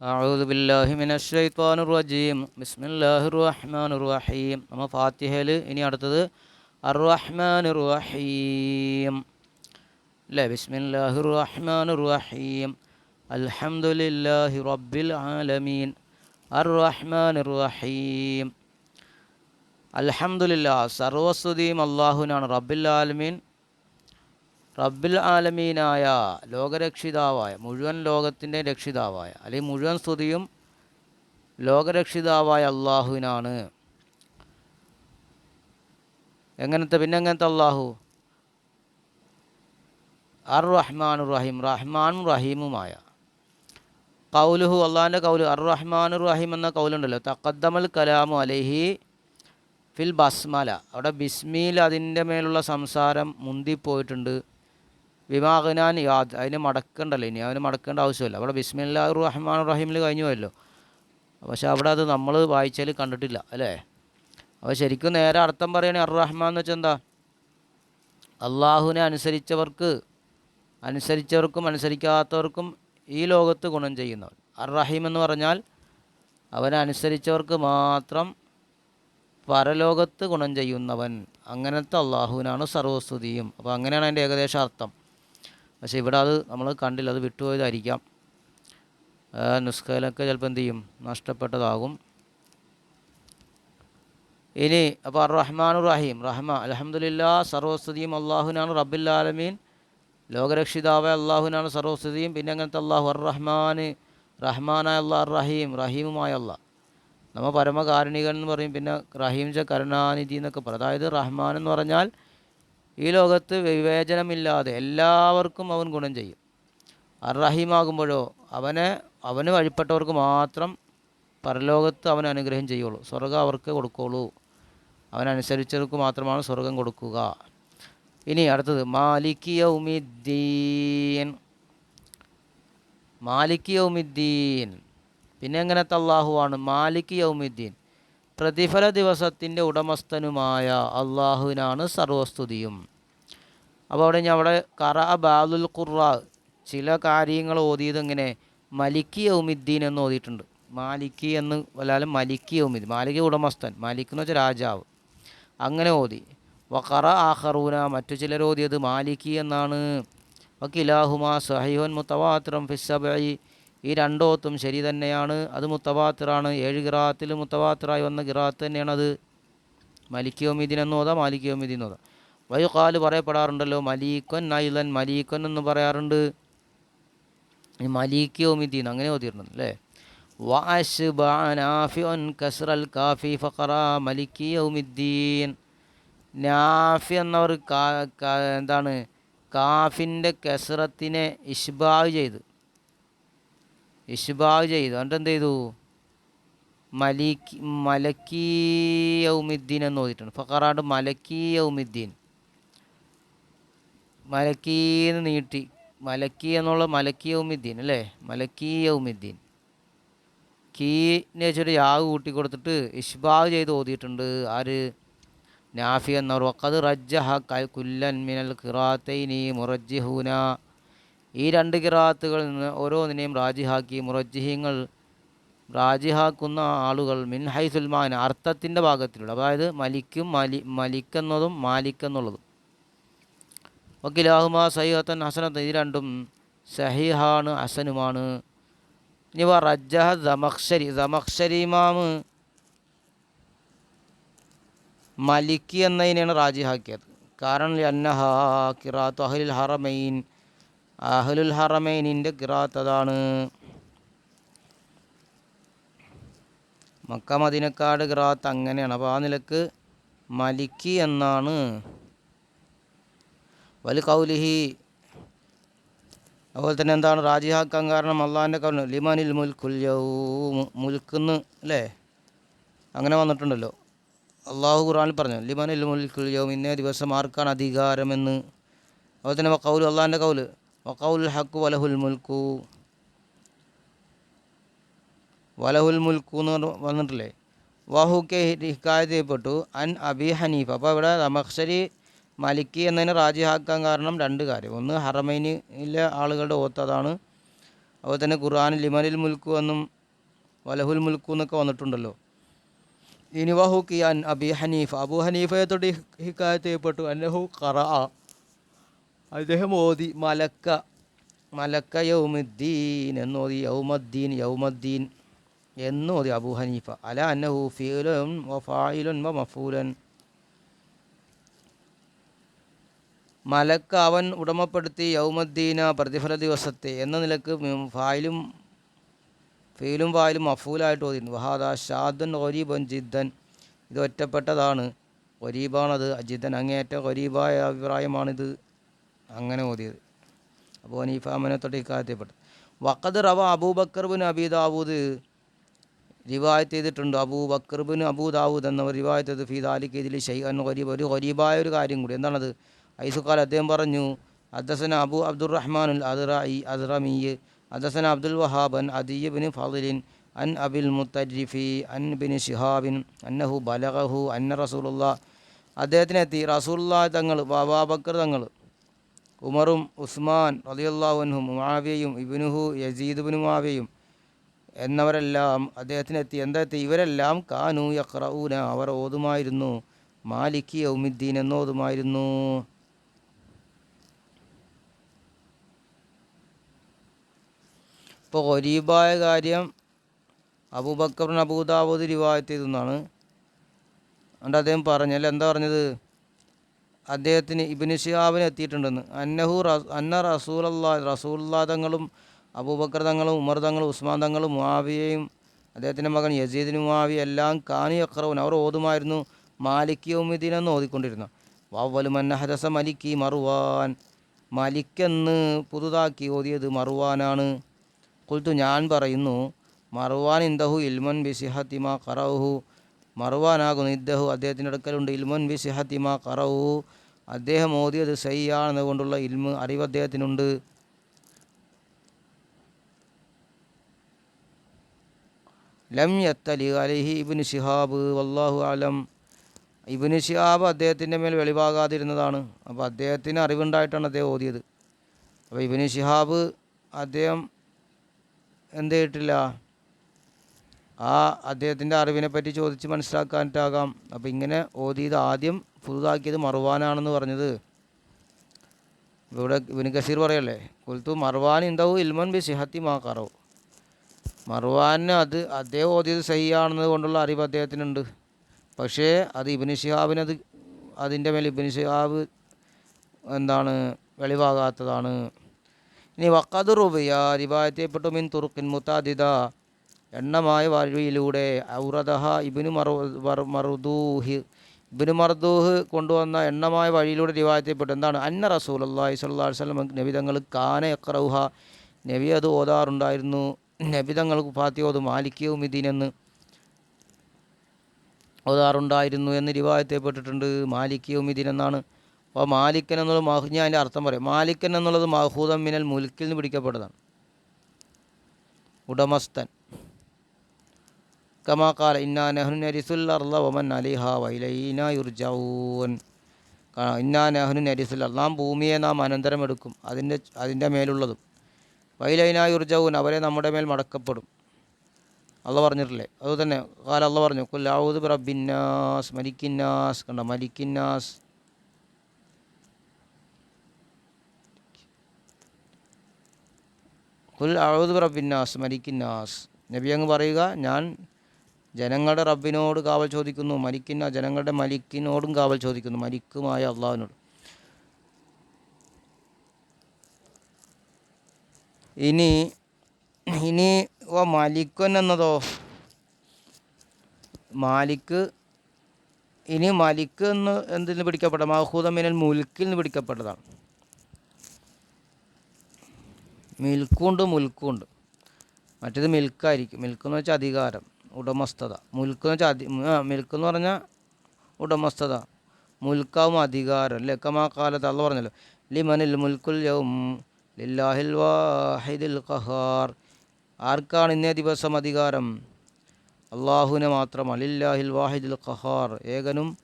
അഊദ് ബില്ലാഹി മിനഷ് ഷൈത്വാനുർ റജീം ബിസ്മില്ലാഹിർ റഹ്മാനിർ റഹീം നമ്മൾ ഫാത്തിഹയിൽ ഇനി അടുത്തത് അർ റഹ്മാനിർ റഹീം അല്ലേ ബിസ്മില്ലാഹിർ റഹ്മാനിർ റഹീം അൽഹംദുലില്ലാഹി റബ്ബിൽ ആലമീൻ. അർ റഹ്മാനിർ റഹീം അൽഹംദുലില്ലാ സർവസ്തുതിയും അള്ളാഹുവിനാണ് റബ്ബിൽ ആലമീൻ. റബ്ബിൽ ആലമീനായ ലോകരക്ഷിതാവായ മുഴുവൻ ലോകത്തിന്റെ രക്ഷിതാവായ അല്ലെങ്കിൽ മുഴുവൻ സ്തുതിയും ലോകരക്ഷിതാവായ അള്ളാഹുവിനാണ്. എങ്ങനത്തെ പിന്നെ എങ്ങനത്തെ അള്ളാഹു? അർ റഹ്മാൻ റഹീം റഹ്മാനും റഹീമുമായ. കൗലുഹു അള്ളാഹിന്റെ കൗലു അർ റഹ്മാൻ റഹീം എന്ന കൗലുണ്ടല്ലോ. തക്കദ്ദമൽ കലാമു അലഹി ഫിൽ ബസ്മല. അവിടെ ബിസ്മിയിൽ അതിന്റെ മേലുള്ള സംസാരം മുന്തിപ്പോയിട്ടുണ്ട്. വിമാഖനാൻ യാദ്. അതിന് മടക്കണ്ടല്ലോ ഇനി. അവന് മടക്കേണ്ട ആവശ്യമില്ല. അവിടെ ബിസ്മില്ലാ റഹ്മാൻ റഹീമിൽ കഴിഞ്ഞു പോയല്ലോ. പക്ഷെ അവിടെ അത് നമ്മൾ വായിച്ചാൽ കണ്ടിട്ടില്ല. അല്ലേ? അപ്പോൾ ശരിക്കും നേരെ അർത്ഥം പറയണേ അർ റഹ്മാൻ എന്ന് വെച്ചാൽ എന്താ? അള്ളാഹുവിനെ അനുസരിച്ചവർക്ക് അനുസരിച്ചവർക്കും അനുസരിക്കാത്തവർക്കും ഈ ലോകത്ത് ഗുണം ചെയ്യുന്നവൻ. അർ റഹീം എന്ന് പറഞ്ഞാൽ അവനെ അനുസരിച്ചവർക്ക് മാത്രം പരലോകത്ത് ഗുണം ചെയ്യുന്നവൻ. അങ്ങനത്തെ അള്ളാഹുവിനാണ് സർവസ്തുതിയും അപ്പോൾ അങ്ങനെയാണ് അതിന്റെ ഏകദേശ അർത്ഥം. പക്ഷേ ഇവിടെ അത് നമ്മൾ കണ്ടില്ല അത് വിട്ടുപോയതായിരിക്കാം. നുസ്ഖയിലൊക്കെ ചിലപ്പോൾ എന്ത് ചെയ്യും? നഷ്ടപ്പെട്ടതാകും. ഇനി അപ്പോൾ അർ റഹ്മാൻ റഹീം റഹ്മ അലഹമുല്ല സർവസ്തുതിയും അള്ളാഹുനാണ് റബ്ബുല്ലാലമീൻ ലോകരക്ഷിതാവായ അള്ളാഹുനാണ് സർവസ്തുതിയും പിന്നെ അങ്ങനത്തെ അള്ളാഹു അർ റഹ്മാൻ റഹ്മാനായ അള്ളാഹ് റഹീം റഹീമുമായ അള്ളാഹ് നമ്മൾ പരമകാരുണികൻ എന്ന് പറയും പിന്നെ റഹീം ച കരുണാനിധി എന്നൊക്കെ പറയും. അതായത് റഹ്മാൻ എന്ന് പറഞ്ഞാൽ ഈ ലോകത്ത് വിവേചനമില്ലാതെ എല്ലാവർക്കും അവൻ ഗുണം ചെയ്യും. അർഹിമാകുമ്പോഴോ അവനെ അവന് വഴിപ്പെട്ടവർക്ക് മാത്രം പരലോകത്ത് അവൻ അനുഗ്രഹം ചെയ്യുള്ളൂ. സ്വർഗം അവർക്ക് കൊടുക്കുള്ളൂ. അവനനുസരിച്ചവർക്ക് മാത്രമാണ് സ്വർഗം കൊടുക്കുക. ഇനി അടുത്തത് മാലിക് യൗമിദ്ദീൻ. മാലിക് യൗമിദ്ദീൻ. പിന്നെ എങ്ങനത്തെ അള്ളാഹുവാണ് മാലിക് യൗമിദ്ദീൻ. പ്രതിഫല ദിവസത്തിന്റെ ഉടമസ്ഥനുമായ അള്ളാഹുവിനാണ് സർവസ്തുതിയും. അപ്പോൾ അവിടെ ഞാൻ അവിടെ കറ ബാലുൽ ഖുറ ചില കാര്യങ്ങൾ ഓതിയത് ഇങ്ങനെ മലിക്കി യൗമിദ്ദീൻ എന്ന് ഓതിയിട്ടുണ്ട്. മാലിക്കി എന്ന് വല്ലാലും മലിക്കി യൗമിദ്ദീൻ മാലിക് ഉടമസ്ഥൻ മാലിക് എന്ന് വെച്ചാൽ രാജാവ്. അങ്ങനെ ഓതി. വഖറ ആഹറൂന മറ്റു ചിലർ ഓതിയത് മാലിക്കി എന്നാണ്. വക്കിലാഹുമാ സഹീഹൻ മുത്തവാത്രം ഫിസ്സബൈ ഈ രണ്ടോത്തും ശരി തന്നെയാണ്. അത് മുത്തവാത്തിറാണ് ഏഴ് ഗിറാത്തിൽ മുത്തവാത്തിറായി വന്ന ഗിറാത്ത് തന്നെയാണ് അത്. മലിക്കിയോമിദിൻ എന്ന് എന്നോതാ മാലിക്കിയോമിദിൻ എന്ന് ഓതാ. വയുകാൽ പറയപ്പെടാറുണ്ടല്ലോ മലീക്കൻ നൈലൻ മലീക്കൻ എന്ന് പറയാറുണ്ട്. ഈ മലീക്കിയോമിദ്ദീൻ അങ്ങനെ ഓതിയിരുന്നു അല്ലേ? വാഷിബാനാഫിൻ കസ്റൽ കാഫി ഫഖറ മലിക്കിയൗമിദ്ദീൻ. നാഫി എന്നവർ എന്താണ്? കാഫിന്റെ കസ്റത്തിനെ ഇഷ്ബാവ് ചെയ്ത്. ഇഷ്ബാഗ് ചെയ്തു. എന്നിട്ട് എന്ത് ചെയ്തു? മലിക്ക് മലക്കി യൗമിദ്ദീൻ എന്ന് ഓതിയിട്ടുണ്ട്. ഫക്കറാണ്ട് മലക്കി യൗമിദ്ദീൻ മലക്കീന്ന് നീട്ടി. മലക്കി എന്നുള്ള മലക്കി യൗമിദ്ദീൻ അല്ലേ? മലക്കി യൗമിദ്ദീൻ കീന്ന് വെച്ചൊരു യാവ് കൂട്ടി കൊടുത്തിട്ട് ഇഷ്ബാഗ് ചെയ്ത് ഓതിയിട്ടുണ്ട്. ആര്? നാഫി എന്നവർ. വക്കത് റജ്ജഹ കുല്ലൻ മിനൽ ഖിറാത്തൈനി മുറജ്ജിഹൂന. ഈ രണ്ട് കിറാത്തുകളിൽ നിന്ന് ഓരോന്നിനെയും റാജിഹാക്കി മുറജിഹിങ്ങൾ റാജിഹാക്കുന്ന ആളുകൾ മിൻ ഹൈസുൽമാൻ അർത്ഥത്തിന്റെ ഭാഗത്തിലുള്ള അതായത് മലിക്കും മലി മലിക്കെന്നതും മാലിക്കെന്നുള്ളതും. വക്കിലാഹുമ സഹിഹത്തൻ ഹസനത്ത് ഇത് രണ്ടും സഹിഹാണ് ഹസനുമാണ്. ഇനി വ റജ്ജഹ ദമക്ഷരി ദമക്ഷരി ഇമാമ് മലിക്കി എന്നതിനെയാണ് റാജിഹാക്കിയത്. കാരണം അന്നഹ കിറാത്തു അഹ്ലിൽ ഹറമൈൻ അഹ്ലുൽ ഹറമൈനിന്റെ കിറാത്ത് അതാണ്. മക്ക മദിനക്കാട് ഗ്രാത്ത് അങ്ങനെയാണ്. അപ്പോൾ ആ നിലയ്ക്ക് മലിക്കി എന്നാണ്. വലി കൗലിഹി. അതുപോലെ തന്നെ എന്താണ്? റാജിഹാക്കാൻ കാരണം അള്ളാഹിന്റെ കൗല. ലിമാനിൽ മുൽക്കുൽ മുൽക്കുന്ന് അല്ലേ? അങ്ങനെ വന്നിട്ടുണ്ടല്ലോ. അള്ളാഹു ഖുറാനിൽ പറഞ്ഞു ലിമാനിൽ മുൽക്കുൽ യൗം ഇന്നേ ദിവസം ആർക്കാണ് അധികാരമെന്ന്. അതുപോലെ തന്നെ കൗൽ അള്ളാഹിന്റെ കൗൽ. വക്കൗൽ ഹക്ക് വലഹുൽ മുൽക്കു. വലഹുൽ മുൽക്കു എന്ന് വന്നിട്ടില്ലേ? വാഹുക്കെ ഹിക്കായത് ചെയ്യപ്പെട്ടു അൻ അബി ഹനീഫ്. അപ്പോൾ ഇവിടെ റമക്ഷരി മലിക്കി എന്നതിനെ റാജിഹാക്കാൻ കാരണം രണ്ട് കാര്യം. ഒന്ന് ഹറമൈനിലെ ആളുകളുടെ ഓത്ത് അതാണ്. അതുപോലെ തന്നെ ഖുർആൻ ലിമനിൽ മുൽക്കു എന്നും വലഹുൽ മുൽക്കു എന്നൊക്കെ വന്നിട്ടുണ്ടല്ലോ. ഇനി വഹു അൻ അബി ഹനീഫ്. അബു ഹനീഫയെ തൊട്ട് ഹിക്കായത് ചെയ്യപ്പെട്ടു. അന്നഹു ഖറ. അദ്ദേഹം ഓതി മലക്ക മലക്ക യൗമുദ്ദീൻ എന്നോതി യൗമദ്ദീൻ യൗമദ്ദീൻ എന്നോതി അബു ഹനീഫ. അല അന്നഹു ഫീലുൻ വ ഫായിലുൻ വ മഫൂലൻ. മലക്ക അവൻ ഉടമപ്പെടുത്തി യൗമദ്ദീന പ്രതിഫല ദിവസത്തെ എന്ന നിലയ്ക്ക് ഫായിലും ഫീലും ഫായിലും മഫൂലായിട്ട് ഓതി വഹാദ ഷാദൻ ഒരീബൻ ജിദ്ദൻ. ഇത് ഒറ്റപ്പെട്ടതാണ്. ഒരീബാണത് അജിദൻ അങ്ങേയറ്റം ഒരീബായ അഭിപ്രായമാണിത്. അങ്ങനെ ഓതിയത്. അപ്പോൾ ഹനീഫ ഹനീഫാമനെ തൊട്ട് ഇക്കാര്യപ്പെട്ടു വഖദ് റവ Abu Bakr bin Abi Dawood റിവായത്ത് ചെയ്തിട്ടുണ്ട്. Abu Bakr bin Abu Dawood എന്നവർ റിവായത്ത് ചെയ്ത് ഫീദാലിക്ക് ഇതിൽ ഷെയ്ഖൻ ഗരീബ്. ഒരു ഗരീബായ ഒരു കാര്യം കൂടി. എന്താണത്? ഐസുഖാൽ അദ്ദേഹം പറഞ്ഞു അദ്ദസന അബു അബ്ദുറഹ്മാൻ റഹ്മാൻ ഉൽ അദ്റായി അദ്റമിയ് അദ്ദസന അബ്ദുൽ വഹാബൻ അദീബിൻ ബിൻ ഫാദിലിൻ അൻ അബിൽ മുത്തരിഫി അൻ ബിൻ ഷിഹാബിൻ അന്നഹു ബലഹു അന്ന റസൂലുള്ള. അദ്ദേഹത്തിനെത്തി. റസൂലുള്ള തങ്ങൾ ബാബാബക്കർ തങ്ങൾ ഉമറും ഉസ്മാൻ റലിയല്ലാഹുനും മുആവിയയും ഇബിനുഹു യസീദ് ബിൻ മുആവിയയും എന്നവരെല്ലാം അദ്ദേഹത്തിനെത്തി എന്തെത്തി ഇവരെല്ലാം കാനു യഖ്റഊന അവർ ഓതുമായിരുന്നു. മാലിക് യൗമിദ്ദീൻ എന്നോതുമായിരുന്നു. ഇപ്പോൾ ഗരീബായ കാര്യം അബൂബക്കറിന് അബൂദാവൂദ് റിവായത്ത് ചെയ്തെന്നാണ് അതുകൊണ്ട് അദ്ദേഹം പറഞ്ഞല്ല എന്താ പറഞ്ഞത്? അദ്ദേഹത്തിന് ഇബിന് എത്തിയിട്ടുണ്ടെന്ന്. അന്നഹു അന്ന റസൂലല്ലാ റസൂല്ലാ തങ്ങളും അബൂബക്കർ തങ്ങളും ഉമർ തങ്ങളും ഉസ്മാൻ തങ്ങളും മുആവിയയും അദ്ദേഹത്തിന്റെ മകൻ യസീദിന് മുആവി എല്ലാം കാനി അക്രവൻ അവർ ഓതുമായിരുന്നു മാലിക് യൗമിദ്ദീൻ എന്ന് ഓതിക്കൊണ്ടിരുന്നു. വവ്വലും അന്നഹരസ മലിക്കി മറുവാൻ മലിക്കെന്ന് പുതുതാക്കി ഓതിയത് മറുവാനാണ് കുൽത്തു ഞാൻ പറയുന്നു മറുവാൻ ഇന്ദഹു ഇൽമൻ ബിസിഹത്തിമ കറഹു മറുവാനാകുന്നു. ഇദ്ദേഹു അദ്ദേഹത്തിന്റെ അടുക്കലുണ്ട്. ഇൽമൻ ബി സിഹത്തിമ കറവു അദ്ദേഹം ഓതിയത് സയ്യാണെന്ന് കൊണ്ടുള്ള ഇൽമ് അറിവ് അദ്ദേഹത്തിനുണ്ട്. ലം യത്തലി അലിഹി ഇബിന് ഷിഹാബ് വല്ലാഹു അലം. ഇബിന് ഷിഹാബ് അദ്ദേഹത്തിന്റെ മേൽ വെളിവാകാതിരുന്നതാണ്. അപ്പോൾ അദ്ദേഹത്തിന് അറിവുണ്ടായിട്ടാണ് അദ്ദേഹം ഓതിയത്. അപ്പോൾ ഇബിന് ഷിഹാബ് അദ്ദേഹം എന്ത് ചെയ്തിട്ടില്ല? ആ അദ്ദേഹത്തിന്റെ അറിവിനെ പറ്റി ചോദിച്ച് മനസ്സിലാക്കാനായിട്ടാകാം. അപ്പോൾ ഇങ്ങനെ ഓതിയത് ആദ്യം പുതുതാക്കിയത് മറുവാനാണെന്ന് പറഞ്ഞത്. ഇവിടെ ഇബിന് കസീർ പറയല്ലേ? കുൽത്തു മറുവാൻ ഇന്ദവു ഇൽമൻ ബി സിഹത്തി മാ കറവ് മറുവാന് അത് അദ്ദേഹം ഓതിയത് സഹിയാണെന്നത് കൊണ്ടുള്ള അറിവ് അദ്ദേഹത്തിനുണ്ട്. പക്ഷേ അത് ഇബിന് ഷിഹാബിന് അത് അതിന്റെ മേൽ ഇബിന് ഷിഹാബ് എന്താണ് വെളിവാകാത്തതാണ്. ഇനി വക്കത് റുബിയ റിവായത്തിൽപ്പെട്ടു മിൻ തുറുക്കിൻ മുത്താദിദ. എണ്ണമായ വഴിയിലൂടെ ഔറദഹ ഇബിനു മറു മറുദൂഹ്. ഇബിനു മർദൂഹ് കൊണ്ടുവന്ന എണ്ണമായ വഴിയിലൂടെ റിവായത്തിൽപ്പെട്ടു. എന്താണ്? അന്ന റസൂൽ അള്ളാഹി സ്വല്ലാ വല്ലം നബി തങ്ങൾ കാന എക്രൗഹ നബി അത് ഓതാറുണ്ടായിരുന്നു. നബി തങ്ങൾക്ക് ഫാത്തിയോത് മാലിക്കവും ഇതിനെന്ന് ഓതാറുണ്ടായിരുന്നു എന്ന് റിവായത്തിൽപ്പെട്ടിട്ടുണ്ട്. മാലിക്യവും ഇതിനെന്നാണ് അപ്പോൾ മാലിക്കൻ എന്നുള്ള മഹ് ഞാൻ അതിന്റെ അർത്ഥം പറയും. മാലിക്കൻ എന്നുള്ളത് മഹൂദം മിനൽ മുൽക്കിൽ നിന്ന് പിടിക്കപ്പെട്ടതാണ്. ഉടമസ്ഥൻ. കമാക്കാല ഇന്നാ നെഹ്നു നരിസുൽ അർള ഒമൻ അലിഹ വൈലൈന യുർജൌൻ ഇന്നാ നെഹ്നു നരിസുൽ നാം ഭൂമിയെ നാം അനന്തരം എടുക്കും അതിന്റെ അതിന്റെ മേലുള്ളതും. വൈലൈന യുർജൌൻ അവരെ നമ്മുടെ മേൽ മടക്കപ്പെടും. അള്ള പറഞ്ഞിട്ടില്ലേ? അതുതന്നെ കാല അള്ള പറഞ്ഞു കുല്ലാവൂദ് റബ്ബിന്നാസ് മലിക്കിന്നാസ് കണ്ട? മലിക്കിന്നാസ് കുൽ അഴുദ് റബ്ബിന്നാസ് മലിക്കിന്നാസ് നബി അങ്ങ് പറയുക ഞാൻ ജനങ്ങളുടെ റബ്ബിനോട് കാവൽ ചോദിക്കുന്നു. മലിക്കിന് ജനങ്ങളുടെ മലിക്കിനോടും കാവൽ ചോദിക്കുന്നു. മലിക്കുമായ അള്ളാഹുവിനോട്. ഇനി ഇനി ഓ മലിക്കൻ എന്നതോ? മാലിക്ക് ഇനി മലിക്ക് എന്ന് എന്തിൽ നിന്ന് പിടിക്കപ്പെട്ട മഹൂദമിനൽ മുൽക്കിൽ നിന്ന് പിടിക്കപ്പെട്ടതാണ്. മിൽക്കുണ്ട് മുൽക്കുണ്ട്. മറ്റേത് മിൽക്കായിരിക്കും. മിൽക്ക് എന്ന് വെച്ചാൽ അധികാരം. ഉടമസ്ഥത. മുൽക്ക് എന്ന് വെച്ചാൽ അധി മിൽക്ക് എന്ന് പറഞ്ഞാൽ ഉടമസ്ഥത. മുൽക്കാവും അധികാരം. അല്ലേ കമാ കാലത്ത് അള്ള പറഞ്ഞല്ലോ. ലിമനിൽ മുൽക്കുൽ യൗം ലില്ലാഹിൽ വാഹിദിൽ ഖഹാർ. ആർക്കാണ് ഇന്നേ ദിവസം അധികാരം? അള്ളാഹുവിനെ മാത്രമാണ്. ലില്ലാഹിൽ വാഹിദിൽ ഖഹാർ. ഏകനും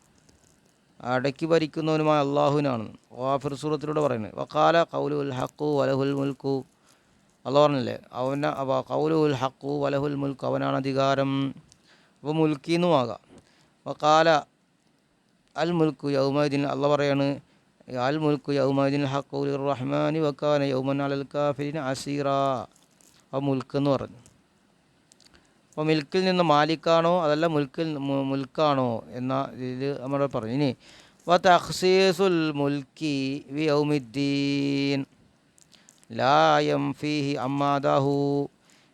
അടക്കി ഭരിക്കുന്നവനുമായ അള്ളാഹുവിനാണ്. വാഫിർ സൂറത്തിലൂടെ പറയുന്നത്. വക്കാല കൗലുൽ ഹക്കു വലഹുൽ മുൽക്കു. അല്ല പറഞ്ഞില്ലേ അവന അവ കൗലുൽ ഹക്കു വലഹുൽ മുൽക്ക് അവനാണ് അധികാരം. അപ്പോൾ മുൽക്കിന്നും ആകാം. അപ്പോൾ കാല അൽ മുൽക്കു യൗമദിൻ അല്ല പറയാണ് അൽ മുൽക്കു യൗമദിൻ ഹക്കുൽ റഹ്മാനി വക്കാന യൗമൻ അലൽ കാഫിൻ അസീറ. ആ മുൽക്ക് എന്ന് പറഞ്ഞു. അപ്പോൾ മിൽക്കിൽ നിന്ന് മാലിക്കാണോ അതല്ല മുൽക്കിൽ മുൽക്കാണോ എന്ന ഇതിൽ നമ്മൾ പറഞ്ഞു. ഇനി വ തഖ്സീസുൽ മുൽക്കി വി യൗമിദ്ദീൻ. ലായം ഫീഹി അമ്മാദാഹു.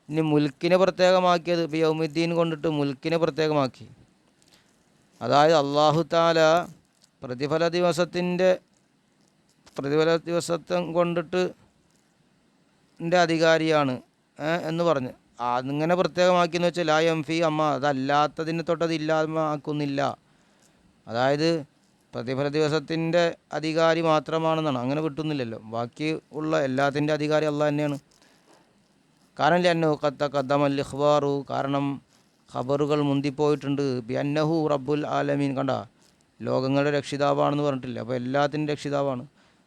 ഇനി മുൽക്കിനെ പ്രത്യേകമാക്കിയത് ഇപ്പം യൗമുദ്ദീൻ കൊണ്ടിട്ട് മുൽക്കിനെ പ്രത്യേകമാക്കി. അതായത് അള്ളാഹു താല പ്രതിഫല ദിവസത്തിന്റെ പ്രതിഫല ദിവസത്തെ കൊണ്ടിട്ട് ന്റെ അധികാരിയാണ് എന്ന് പറഞ്ഞ്. അതിങ്ങനെ പ്രത്യേകമാക്കിയെന്ന് വെച്ചാൽ ലായം ഫി അമ്മ അതല്ലാത്തതിനെ തൊട്ടത് ഇല്ലാതാക്കുന്നില്ല. അതായത് പ്രതിഫല ദിവസത്തിന്റെ അധികാരി മാത്രമാണെന്നാണ്. അങ്ങനെ കിട്ടുന്നില്ലല്ലോ. ബാക്കി ഉള്ള എല്ലാത്തിന്റെ അധികാരി അല്ല തന്നെയാണ്. കാരണം ലന്നു കത്ത കദ്ദമൽ ഇഖ്ബാറു കാരണം ഖബറുകൾ മുന്തിപ്പോയിട്ടുണ്ട്. ബി അന്നഹു റബ്ബുൽ ആലമീൻ. കണ്ട? ലോകങ്ങളുടെ രക്ഷിതാവാണെന്ന് പറഞ്ഞിട്ടില്ല? അപ്പോൾ എല്ലാത്തിന്റെ രക്ഷിതാവാണ്.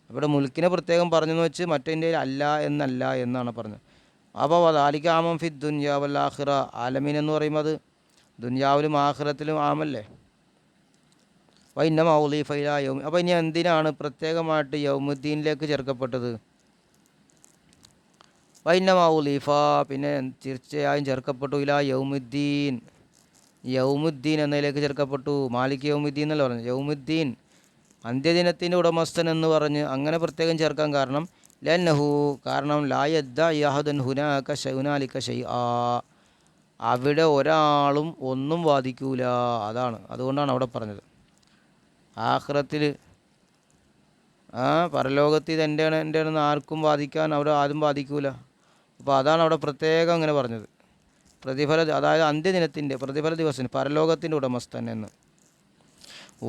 അവിടെ മുൽക്കിനെ പ്രത്യേകം പറഞ്ഞെന്ന് വെച്ച് മറ്റേന്റെ അല്ല എന്നല്ല എന്നാണ് പറഞ്ഞത്. അപ്പോൾ അതാലിക്ക് ആമം ഫി ദുന്യാവൽ ആഖിറ. ആലമീൻ എന്ന് പറയുമ്പോൾ അത് ദുന്യാവിലും ആഹിറത്തിലും ആമല്ലേ? വൈന്ന മൗലി ഫൈല യൗമി. അപ്പോൾ ഇനി എന്തിനാണ് പ്രത്യേകമായിട്ട് യൗമുദ്ദീനിലേക്ക് ചേർക്കപ്പെട്ടത്? വൈന്ന മൗലീഫ പിന്നെ തീർച്ചയായും ചേർക്കപ്പെട്ടു ഇല യൗമുദ്ദീൻ. യൗമുദ്ദീൻ എന്നതിലേക്ക് ചേർക്കപ്പെട്ടു. മാലിക് യൗമുദ്ദീൻ എന്നല്ല പറഞ്ഞു യൗമുദ്ദീൻ അന്ത്യദിനത്തിന്റെ ഉടമസ്ഥൻ എന്ന് പറഞ്ഞ് അങ്ങനെ പ്രത്യേകം ചേർക്കാൻ കാരണം ലന്നഹു കാരണം ലായദ്ദ യഹദൻ ഹുനാക ഷൗനാലിക്ക ഷൈ ആ അവിടെ ഒരാളും ഒന്നും വാദിക്കൂല. അതാണ്. അതുകൊണ്ടാണ് അവിടെ പറഞ്ഞത്. ആഖിറത്തിൽ ആ പരലോകത്ത് ഇത് എന്റെയാണ് എന്റെയാണെന്ന് ആർക്കും ബാധിക്കാൻ അവിടെ ആരും ബാധിക്കൂല അപ്പോൾ അതാണ് അവിടെ പ്രത്യേകം അങ്ങനെ പറഞ്ഞത്. പ്രതിഫല അതായത് അന്ത്യദിനത്തിന്റെ പ്രതിഫല ദിവസം പരലോകത്തിന്റെ ഉടമസ്ഥൻ എന്ന്.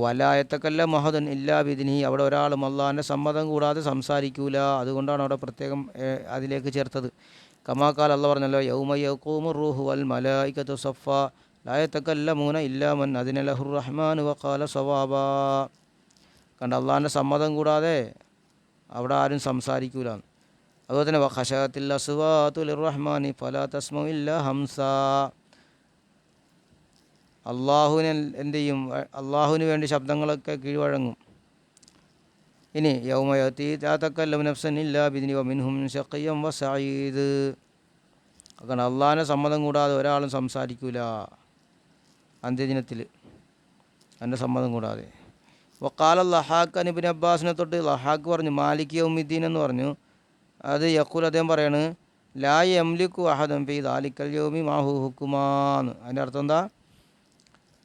വലായത്തക്കല്ല മഹദൻ ഇല്ലാ വിധിനി അവിടെ ഒരാളും അള്ളാഹിന്റെ സമ്മതം കൂടാതെ സംസാരിക്കൂല. അതുകൊണ്ടാണ് അവിടെ പ്രത്യേകം അതിലേക്ക് ചേർത്തത്. കമാക്കാൽ അല്ല പറഞ്ഞല്ലോ യൗമ യക്കൂമു റൂഹു വൽ മലായിക്കത്തു സഫ ലായത്തക്കല്ല മൂന ഇല്ലാമൻ അതിനലഹുർ റഹ്മാൻ വക്കാല സവാബ കണ്ട അള്ളാഹിന്റെ സമ്മതം കൂടാതെ അവിടെ ആരും സംസാരിക്കൂല. അതുപോലെ തന്നെ വഖശത്തിൽ അസുവാത്തുറഹ്മാൻ റഹ്മാനി ഫലാ തസ്മു ഇല്ല ഹംസ. അള്ളാഹുവിനെ എന്ത് ചെയ്യും? അള്ളാഹുവിന് വേണ്ടി ശബ്ദങ്ങളൊക്കെ കീഴ്വഴങ്ങും. ഇനി യൗമയത്തി താത്തക്കല്ലം നഫ്സൻ ഇല്ല ബിദിനി വമിൻഹും ശക്കയ്യം വ സഈദ്. കാരണം അള്ളാഹിനെ സമ്മതം കൂടാതെ ഒരാളും സംസാരിക്കൂല. അന്ത്യദിനത്തിൽ എന്റെ സമ്മതം കൂടാതെ. വക്കാല ലഹാഖ് അനിബിൻ അബ്ബാസിനെ തൊട്ട് ലഹാഖ് പറഞ്ഞു മാലിക് യൗമിദ്ദീൻ എന്ന് പറഞ്ഞു. അത് യക്കൂൽ അദ്ദേഹം പറയാണ് ലാ എംലിക്കു അഹദം ഫി ദാലിക്കൽ യോമി മാഹു ഹുക്കുമാന്ന് അതിന്റെ അർത്ഥം എന്താ?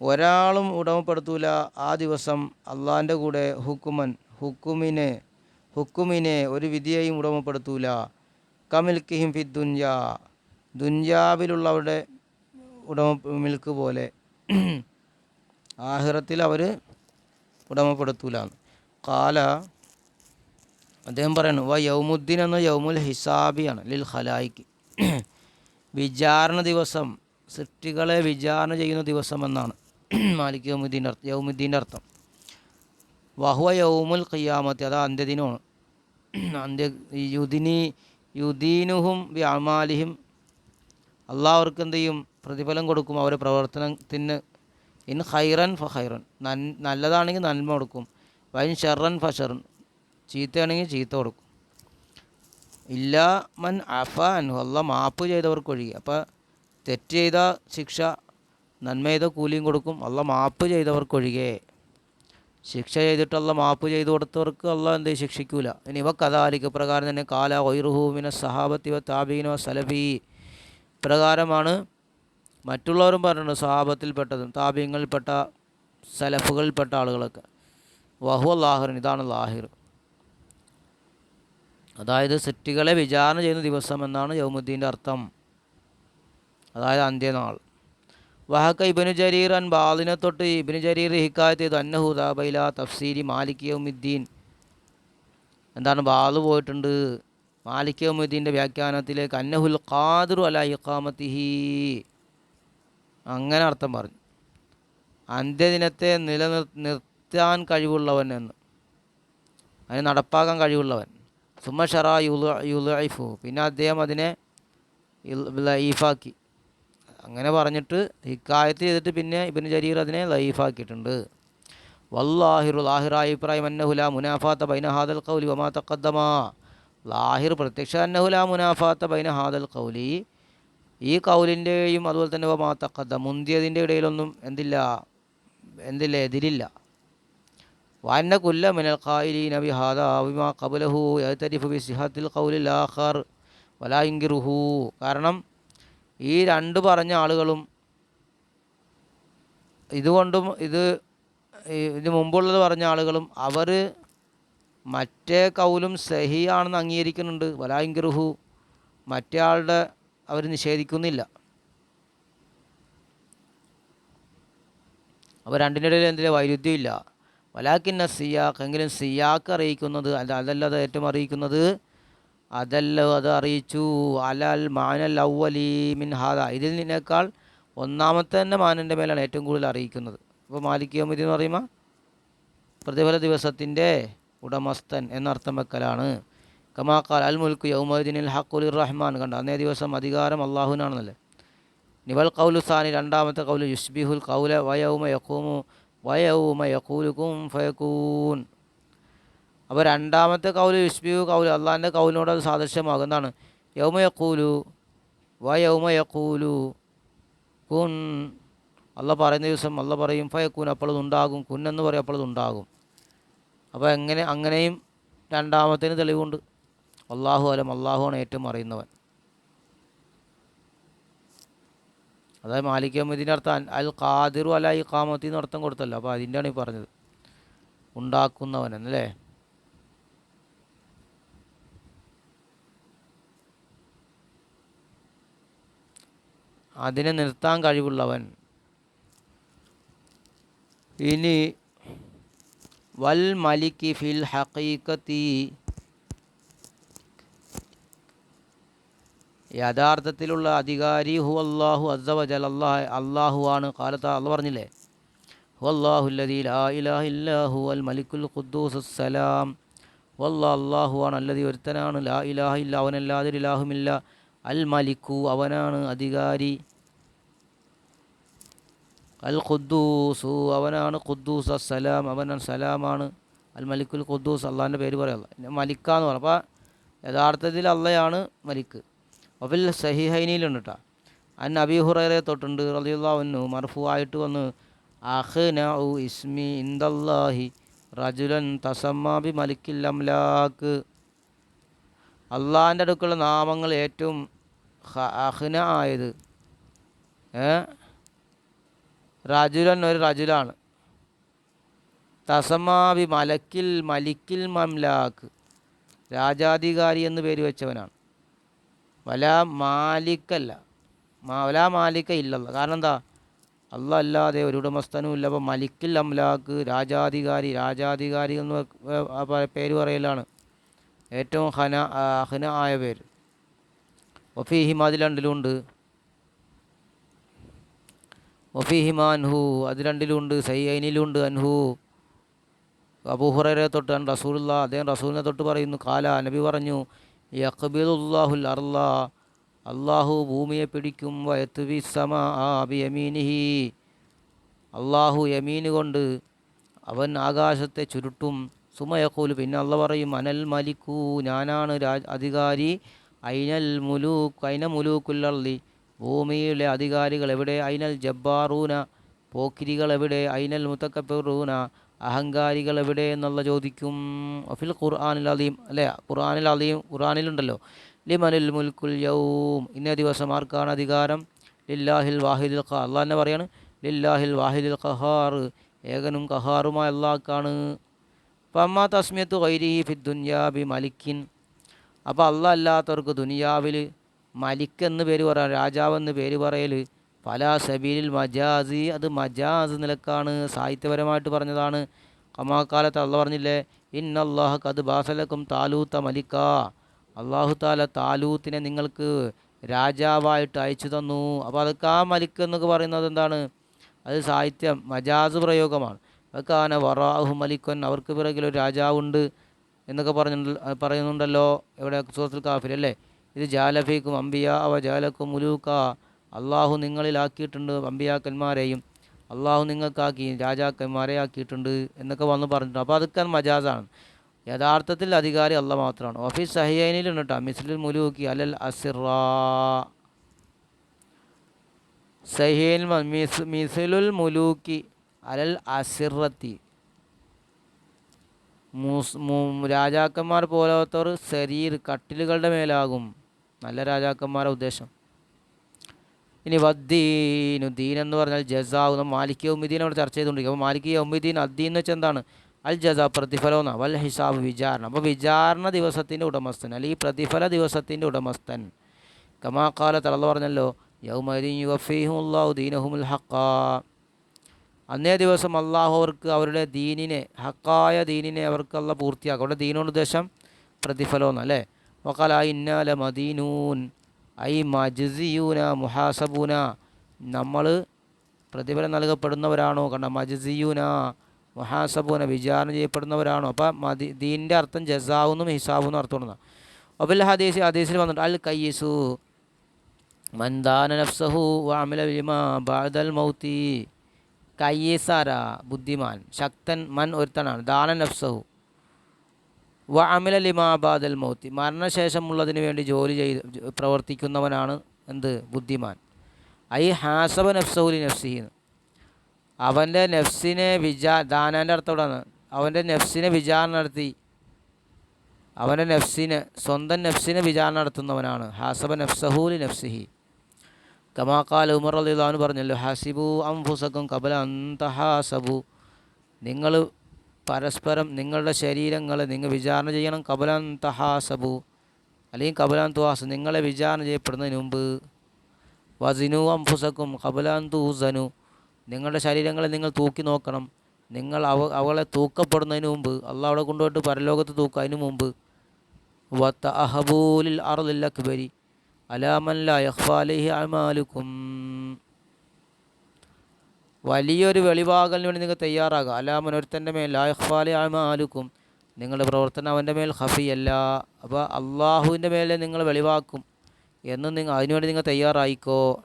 ഒരാളും ഉടമപ്പെടുത്തൂല ആ ദിവസം അള്ളാഹിന്റെ കൂടെ ഹുക്കുമൻ ഹുക്കുമിനെ ഹുക്കുമിനെ ഒരു വിധിയെയും ഉടമപ്പെടുത്തൂല. കമിൽക്കിഹിം ഫി ദുഞ്ചാ ദുഞ്ചാബിലുള്ളവരുടെ ഉടമ മിൽക്ക് പോലെ. ആഹിറത്തിൽ അവർ ഉടമപ്പെടുത്തൂല കാല അദ്ദേഹം പറയുന്നു വ യൗമുദ്ദീൻ എന്ന യൗമുൽ ഹിസാബിയാണ് ലിൽ ഖലായിക്ക്. വിചാരണ ദിവസം സൃഷ്ടികളെ വിചാരണ ചെയ്യുന്ന ദിവസം എന്നാണ്. മാലിക് യൗമുദ്ദീന്റെ അർത്ഥം യൗമുദ്ദീന്റെ അർത്ഥം. വഹുവ യൗമുൽ ഖിയാമത്തി അതാ അന്ത്യദിനമാണ്. അന്ത്യ യുദിനി യുദീനുഹും വി അമാലിഹിം. അള്ളാഹ് അവർക്ക് എന്ത് ചെയ്യും? പ്രതിഫലം കൊടുക്കും അവരെ പ്രവർത്തനത്തിന്. ഇൻ ഹൈറൻ ഫ ഹൈറൻ നൻ നല്ലതാണെങ്കിൽ നന്മ കൊടുക്കും. വൈൻ ഷെറൻ ഫ ഷെറൻ ചീത്തയാണെങ്കിൽ ചീത്ത കൊടുക്കും. ഇല്ല മൻ അഫ അല്ല മാപ്പ് ചെയ്തവർക്കൊഴികെ അപ്പോൾ തെറ്റ് ചെയ്ത ശിക്ഷ നന്മ ചെയ്ത കൂലിയും കൊടുക്കും. അല്ല മാപ്പ് ചെയ്തവർക്കൊഴികെ ശിക്ഷ ചെയ്തിട്ടല്ല മാപ്പ് ചെയ്തു കൊടുത്തവർക്ക് അല്ല എന്ത് ശിക്ഷിക്കൂല. ഇനി ഇവ കഥാലിക്ക് പ്രകാരം തന്നെ കാല ഒയ്റുഹൂമിന സഹാബത്തിവ താബീനോ സലഫി. പ്രകാരമാണ് മറ്റുള്ളവരും പറഞ്ഞു സഹാബത്തിൽപ്പെട്ടതും താപ്യങ്ങളിൽപ്പെട്ട സലഫുകളിൽപ്പെട്ട ആളുകളൊക്കെ. വഹു ലാഹിറിൻ ഇതാണ് ലാഹിർ. അതായത് സെറ്റുകളെ വിചാരണ ചെയ്യുന്ന ദിവസം എന്നാണ് യൗമുദ്ദീന്റെ അർത്ഥം. അതായത് അന്ത്യനാൾ. വഹക്ക ഇബിനു ജരീർ അൻ ബാലിനെ തൊട്ട് ഇബിനു ജരീർ ഹിക്കായത്ത് ചെയ്തു. അന്നഹു ദാബൈല തഫ്സീരി മാലിക് യൗമുദ്ദീൻ. എന്താണ് ബാൽ പോയിട്ടുണ്ട്? മാലിക് യൗമുദ്ദീന്റെ വ്യാഖ്യാനത്തിലേക്ക് അന്നഹുൽ ഖാദിറു അല ഇഖാമത്തിഹി. അങ്ങനെ അർത്ഥം പറഞ്ഞു. അന്ത്യദിനത്തെ നിലനിർ നിർത്താൻ കഴിവുള്ളവൻ എന്ന്. അതിന് നടപ്പാക്കാൻ കഴിവുള്ളവൻ. സുമ ഷറ യുല യുലൈഫു പിന്നെ അദ്ദേഹം അതിനെ ലൈഫാക്കി. അങ്ങനെ പറഞ്ഞിട്ട് ഹിക്കായത്ത് ചെയ്തിട്ട് പിന്നെ ഇബിന് ജരീർ അതിനെ ലൈഫാക്കിയിട്ടുണ്ട്. വല്ലാഹിറു ലാഹിറായ ഇബ്രാഹിം അന്നഹുല മുനാഫാത്ത ബൈന ഹാദൽ കൗലി വമാ തക്കദ്ദമാ ലാഹിർ പ്രത്യക്ഷ അന്നഹുല മുനാഫാത്ത ബൈന ഹാദൽ കൗലി ഈ കൗലിന്റെയും അതുപോലെ തന്നെ മാത്തക്കഥ മുന്തിയതിന്റെ ഇടയിലൊന്നും എന്തില്ല എന്തില്ല എതിരില്ല. വാന്ന കുല്ല മിനൽ ഖായിലി നബി ഹാദ അബിമാ കബുലഹു എത്തരിഫു ബി സിഹത്തിൽ കൗലിൽ ആഹാർ വലായിങ്കിറുഹു കാരണം ഈ രണ്ട് പറഞ്ഞ ആളുകളും ഇതുകൊണ്ടും ഇത് ഇതിന് മുമ്പുള്ളത് പറഞ്ഞ ആളുകളും അവർ മറ്റേ കൗലും സഹിയാണെന്ന് അംഗീകരിക്കുന്നുണ്ട്. വലായിങ്കിറുഹു മറ്റേ ആളുടെ അവർ നിഷേധിക്കുന്നില്ല. അപ്പോൾ രണ്ടിനിടയിൽ എന്തിലെ വൈരുദ്ധ്യമില്ല. വലാക്കിന്ന സിയാക്ക് എങ്കിലും സിയാക്ക് അറിയിക്കുന്നത് അല്ല അതല്ല അത് ഏറ്റവും അറിയിക്കുന്നത്? അതല്ല അത് അറിയിച്ചു. അലൽ മാനൽ ഔവലി മിൻ ഹാദ. ഇതിൽ നിന്നേക്കാൾ ഒന്നാമത്തെ തന്നെ മാനന്റെ മേലാണ് ഏറ്റവും കൂടുതൽ അറിയിക്കുന്നത്. അപ്പോൾ മാലിക് യോമിദി എന്ന് പറയുമ്പോൾ പ്രതിഫല ദിവസത്തിന്റെ ഉടമസ്ഥൻ എന്നർത്ഥം വെക്കലാണ്. കമാക്കാൽ അൽ മുൽക്ക് യൗമദിനിൽ ഹക്കുൽ റഹ്മാൻ കണ്ട. അന്നേ ദിവസം അധികാരം അള്ളാഹുവിനാണെന്നല്ലേ നിവൽ കൗലു സാനി രണ്ടാമത്തെ കൗൽ യുസ്ബിഹുൽ കൗല വയൗമ യക്കൂമു വയൗമ യക്കൂലുക്കും ഫയക്കൂൻ അപ്പോൾ രണ്ടാമത്തെ കൗൽ യുസ്ബിഹു കൗൽ അള്ളാഹിന്റെ കൗലിനോട് അത് സാദൃശ്യമാകുന്നതാണ് യൗമ യക്കൂലു വയൗമ യക്കൂലു കുൻ. അള്ള പറയുന്ന ദിവസം അള്ള പറയും ഫയക്കൂൻ അപ്പോൾ ഉണ്ടാകും കുൻ എന്ന് പറയും അപ്പോൾ ഉണ്ടാകും. അപ്പോൾ എങ്ങനെ അങ്ങനെയും രണ്ടാമത്തേന് തെളിവുണ്ട്. അള്ളാഹു അലം അള്ളാഹുവാണ് ഏറ്റവും അറിയുന്നവൻ. അതായത് മാലിക്കമ്മതിന്റെ അർത്ഥം അൽ- ഖാദിറു അല ഈ കാമത്തി എന്ന് അർത്ഥം കൊടുത്തല്ലോ. അപ്പോൾ അതിന്റെയാണ് ഈ പറഞ്ഞത്. ഉണ്ടാക്കുന്നവൻ എന്നല്ലേ അതിനെ നിർത്താൻ കഴിവുള്ളവൻ. ഇനി വൽ മലിക്ക് ഫിൽ ഹഖീഖത്തി യഥാർത്ഥത്തിലുള്ള അധികാരി ഹു അള്ളാഹു അസവജൽ അള്ളാഹ് അള്ളാഹുവാണ് കാലത്ത് അള്ള പറഞ്ഞില്ലേ? ഹു അള്ളാഹുല്ലദീ ലാ ഇലാഹ ഇല്ലാഹു അൽ മലിക്കുൽ ഖുദ്ദൂസ് വല്ലാ അള്ളാഹുവാണ് അല്ലതി ഒരുത്തനാണ്. ലാ ഇലാഹ ഇല്ല അവനല്ലാതെ ഇലാഹുമില്ല അൽ മലിക്കു അവനാണ് അധികാരി. അൽ ഖുദ്ദൂസു അവനാണ് ഖുദ്ദൂസ് അസ്സലാം അവനാണ് സലാമാണ് അൽ മലിക്കുൽ ഖുദ്ദൂസ് അള്ളാഹിന്റെ പേര് പറയാം. മലിക്കാന്ന് പറയും അപ്പോൾ യഥാർത്ഥത്തിൽ അള്ളയാണ് മലിക്ക്. വഫിൽ സഹിഹൈനിയിലുണ്ട് കേട്ടോ അൻ അബി ഹുറൈറെ തൊട്ടുണ്ട് റളിയല്ലാഹു മർഫു ആയിട്ട് വന്ന് അഖ്നഉ ഇസ്മി ഇന്ദല്ലാഹി റജുലൻ തസമ്മാബി മലിക്കിൽ അള്ളാഹിന്റെ അടുക്കുള്ള നാമങ്ങൾ ഏറ്റവും അഹ്ന ആയത് റജുലൻ ഒരു റജുലാണ്. തസമാബി മലക്കിൽ മലിക്കിൽ മംലാക്ക് രാജാധികാരി എന്ന് പേര് വെച്ചവനാണ്. വല മാലിക്കല്ല. വല മാലിക്ക ഇല്ലല്ല. കാരണം എന്താ? അല്ല അല്ലാതെ ഒരു ഉടമസ്ഥനും ഇല്ല. അപ്പോൾ മലിക്കിൽ അംലാക്ക് രാജാധികാരി രാജാധികാരി എന്ന് പേര് പറയലാണ്. ഏറ്റവും ഹന ഹന ആയ പേര്. ഒഫീഹിം അത് രണ്ടിലുണ്ട്. ഒഫീഹിമ അൻഹു അത് രണ്ടിലുണ്ട്. സൈനിലുണ്ട് അൻഹു. അബൂഹുറരെ തൊട്ട് റസൂലുള്ള അദ്ദേഹം റസൂലിനെ തൊട്ട് പറയുന്നു. കാല നബി പറഞ്ഞു യഖ്ബിലുല്ലാഹുൽ അർള. അള്ളാഹു ഭൂമിയെ പിടിക്കും. വയത്തുവി സമ യമീനിഹി അള്ളാഹു യമീന് കൊണ്ട് അവൻ ആകാശത്തെ ചുരുട്ടും. സുമയക്കൂൽ പിന്നെ അള്ള പറയും അനൽ മലിക്കൂ. ഞാനാണ് രാജ് അധികാരി. ഐനൽ മുലൂക്ക് ഐന മുലൂക്കുല്ലി ഭൂമിയിലെ അധികാരികൾ എവിടെ ഐനൽ ജബ്ബാറൂന. പോക്കിരികൾ എവിടെ ഐനൽ മുത്തക്കപ്പറൂന അഹങ്കാരികൾ എവിടെ എന്നുള്ള ചോദിക്കും. അഫിൽ ഖുർആാനിൽ അലീം അല്ലേ? ഖുർആാനിൽ അലീം ഖുർആാനിലുണ്ടല്ലോ. ലിമനിൽ മുൽക്കുൽ യൗം. ഇന്നേ ദിവസം ആർക്കാണ് അധികാരം? ലില്ലാഹിൽ വാഹിദുൽ ഖ. അള്ളാഹ് തന്നെ പറയാണ് ലില്ലാഹിൽ വാഹിദുൽ ഖഹാർ. ഏകനും ഖഹാറുമായ അള്ളാഹ്ക്കാണ്. അപ്പം അമ്മ തസ്മിയത്ത് വൈരി ഫി ദുന്യാബി മലിക്കിൻ. അപ്പോൾ അള്ളാഹ് അല്ലാത്തവർക്ക് ദുനിയാവിൽ മലിക്ക് എന്ന് പേര് പറയാം രാജാവ് എന്ന് പേര് പറയൽ പല സബീലിൽ മജാസി അത് മജാസ് നിലക്കാണ് സാഹിത്യപരമായിട്ട് പറഞ്ഞതാണ്. കമാക്കാലത്ത് അള്ള പറഞ്ഞില്ലേ ഇന്നല്ലാഹ് കത് ബാസലക്കും താലൂത്ത മലിക്ക. അള്ളാഹു താല താലൂത്തിനെ നിങ്ങൾക്ക് രാജാവായിട്ട് അയച്ചു തന്നു. അപ്പോൾ അതൊക്കെ ആ മലിക്ക് എന്നൊക്കെ പറയുന്നത് എന്താണ്? അത് സാഹിത്യം മജാസ് പ്രയോഗമാണ്. അതൊക്കെ വറാഹു മലിക്കൻ അവർക്ക് പിറകിൽ ഒരു രാജാവുണ്ട് എന്നൊക്കെ പറഞ്ഞു പറയുന്നുണ്ടല്ലോ എവിടെ? സൂറത്തുൽ കാഫിൽ അല്ലേ? ഇത് ജാലഫിക്കും അംബിയ അവ ജാലക്കും മുലൂക്ക. അള്ളാഹു നിങ്ങളിലാക്കിയിട്ടുണ്ട് അമ്പിയാക്കന്മാരെയും അള്ളാഹു നിങ്ങൾക്കാക്കി രാജാക്കന്മാരെ ആക്കിയിട്ടുണ്ട് എന്നൊക്കെ വന്ന് പറഞ്ഞിട്ടുണ്ട്. അപ്പോൾ അതൊക്കെ മജാസാണ്. യഥാർത്ഥത്തിൽ അധികാരി അല്ല മാത്രമാണ്. ഓഫീസ് സഹിയനിൽ കേട്ടോ മിസ്ലിൽ മുലൂക്കി അലൽ അസിറാ. സഹീൻ മിസ്ലുൽ മുലൂക്കി അലൽ അസിറത്തി. രാജാക്കന്മാർ പോലാത്തവർ ശരീർ കട്ടിലുകളുടെ മേലാകും. നല്ല രാജാക്കന്മാരുടെ ഉദ്ദേശം. ഇനി വദ്ദീനു ദീൻ എന്ന് പറഞ്ഞാൽ ജസാവ് മാലിക്കി മാലിക് യൗമിദ്ദീൻ അവിടെ ചർച്ച ചെയ്തുകൊണ്ടിരിക്കും. അപ്പോൾ മാലിക് യൗമിദ്ദീൻ അദ്ദീൻ എന്ന് വെച്ചാൽ എന്താണ്? അൽ ജസാ പ്രതിഫലം എന്നാണ് വൽ ഹിസാബ് വിചാരണ. അപ്പോൾ വിചാരണ ദിവസത്തിന്റെ ഉടമസ്ഥൻ അല്ലെങ്കിൽ പ്രതിഫല ദിവസത്തിന്റെ ഉടമസ്ഥൻ കമാക്കാല തളർന്ന് പറഞ്ഞല്ലോ യൗമദീൻ യുവഫീഹുല്ലാഹു ദീനഹുമുൽ ഹക്കാ അന്നേ ദിവസം അള്ളാഹു അവർക്ക് അവരുടെ ദീനിനെ ഹക്കായ ദീനിനെ അവർക്ക് അല്ല പൂർത്തിയാക്കും. അവരുടെ ദീനോട് ഉദ്ദേശം പ്രതിഫലമെന്ന് അല്ലേ? വക്കാല ഇന്നാല മദീനൂൻ ഐ മജ്സിയൂന മുഹാസബൂന. നമ്മൾ പ്രതിഫലം നൽകപ്പെടുന്നവരാണോ? കണ്ട? മജ്സിയൂന മുഹാസബൂന വിചാരണ ചെയ്യപ്പെടുന്നവരാണോ? അപ്പം മതി ദീനിന്റെ അർത്ഥം ജസാവെന്നും അർത്ഥം അർത്ഥമാണ് അബുൽ ഹദീസ് ഹദീസിൽ വന്നിട്ട് അൽ കയ്യസു മന്ദാന നഫ്സഹു വാമില വിലിമ ബാദൽ മൗത്തി. കയ്യസാര ബുദ്ധിമാൻ ശക്തൻ മൻ ഒരുത്തനാണ് ദാന നഫ്സഹു. വ അമില ലിമാബാദൽ മൗത്തി. മരണശേഷമുള്ളതിന് വേണ്ടി ജോലി ചെയ്ത് പ്രവർത്തിക്കുന്നവനാണ് എന്ത്? ബുദ്ധിമാൻ. ഐ ഹാസബ നഫ്സൗലി നഫ്സിന്ന് അവന്റെ നെഫ്സിനെ വിചാ ദാനാന്റെ അർത്ഥം അവന്റെ നെഫ്സിനെ വിചാരണ നടത്തി. അവന്റെ നെഫ്സിനെ സ്വന്തം നെഫ്സിനെ വിചാരണ നടത്തുന്നവനാണ്. ഹാസബ നഫ്സഹൂലി നഫ്സിഹി. കമാക്കാൽ ഉമർ അലിദാൻ പറഞ്ഞല്ലോ ഹസിബു അംഫുസക്കും കബല അന്തഹാസബു നിങ്ങൾ പരസ്പരം നിങ്ങളുടെ ശരീരങ്ങളെ നിങ്ങൾ വിചാരണ ചെയ്യണം. കബലാൻ തഹാസബു. അല്ലെങ്കിൽ കബലാൻ തുഹാസ് നിങ്ങളെ വിചാരണ ചെയ്യപ്പെടുന്നതിന് മുമ്പ് വസിനു അംഫുസക്കും കബലാൻ തൂസനു. നിങ്ങളുടെ ശരീരങ്ങളെ നിങ്ങൾ തൂക്കി നോക്കണം. നിങ്ങൾ അവ അവളെ തൂക്കപ്പെടുന്നതിന് മുമ്പ് അള്ള അവിടെ കൊണ്ടുപോയിട്ട് പരലോകത്ത് തൂക്കുക അതിന് മുമ്പ് വത്ത അഹബൂലിൽ അറുതില്ല അക്ബരി അലാമല്ല അഹ്ബാലിഹി അമാലുക്കും. വലിയൊരു വെളിവാകലിന് വേണ്ടി നിങ്ങൾ തയ്യാറാകുക. അല്ല ഒരുത്തന്റെ മേൽ ലായഹ്ഫാലി അമാലുക്കും. നിങ്ങളുടെ പ്രവർത്തനം അവന്റെ മേൽ ഹഫിയല്ല അപ്പോൾ അള്ളാഹുവിന്റെ മേലെ നിങ്ങൾ വെളിവാക്കും. എന്നും നിങ്ങൾ അതിനുവേണ്ടി നിങ്ങൾ തയ്യാറായിക്കോ.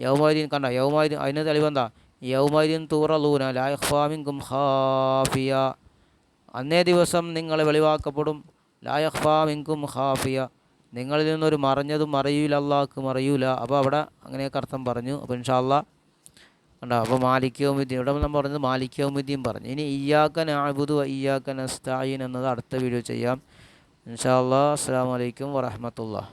യൗമാരിൻ കണ്ട? യൗമാരിൻ അതിന് തെളിവെന്താ യൗമാരിൻ തൂറലൂന ലായഹ്ഫാമിങ്കും ഹാഫിയ അന്നേ ദിവസം നിങ്ങൾ വെളിവാക്കപ്പെടും. ലായഹ്ഫാമിങ്കും ഹാഫിയ നിങ്ങളിൽ നിന്നൊരു മറഞ്ഞതും മറയൂല അള്ളാഹ്ക്ക് മറയൂല. അപ്പോൾ അവിടെ അങ്ങനെയൊക്കെ അർത്ഥം പറഞ്ഞു. അപ്പോൾ ഇൻഷാല്ലാ കണ്ടോ? അപ്പോൾ മാലിക്യോമിദ്ദീൻ ഇവിടെ നമ്മൾ പറഞ്ഞത് മാലിക്യോമിദ്ദീൻ പറഞ്ഞു. ഇനി ഇയാക്കൻ ആബുദു ഇയാക്കൻ അസ്തായിൻ എന്നത് അടുത്ത വീഡിയോ ചെയ്യാം. ഇൻഷാ അല്ലാ അസ്സാം വലൈക്കും വറഹമത്തുള്ള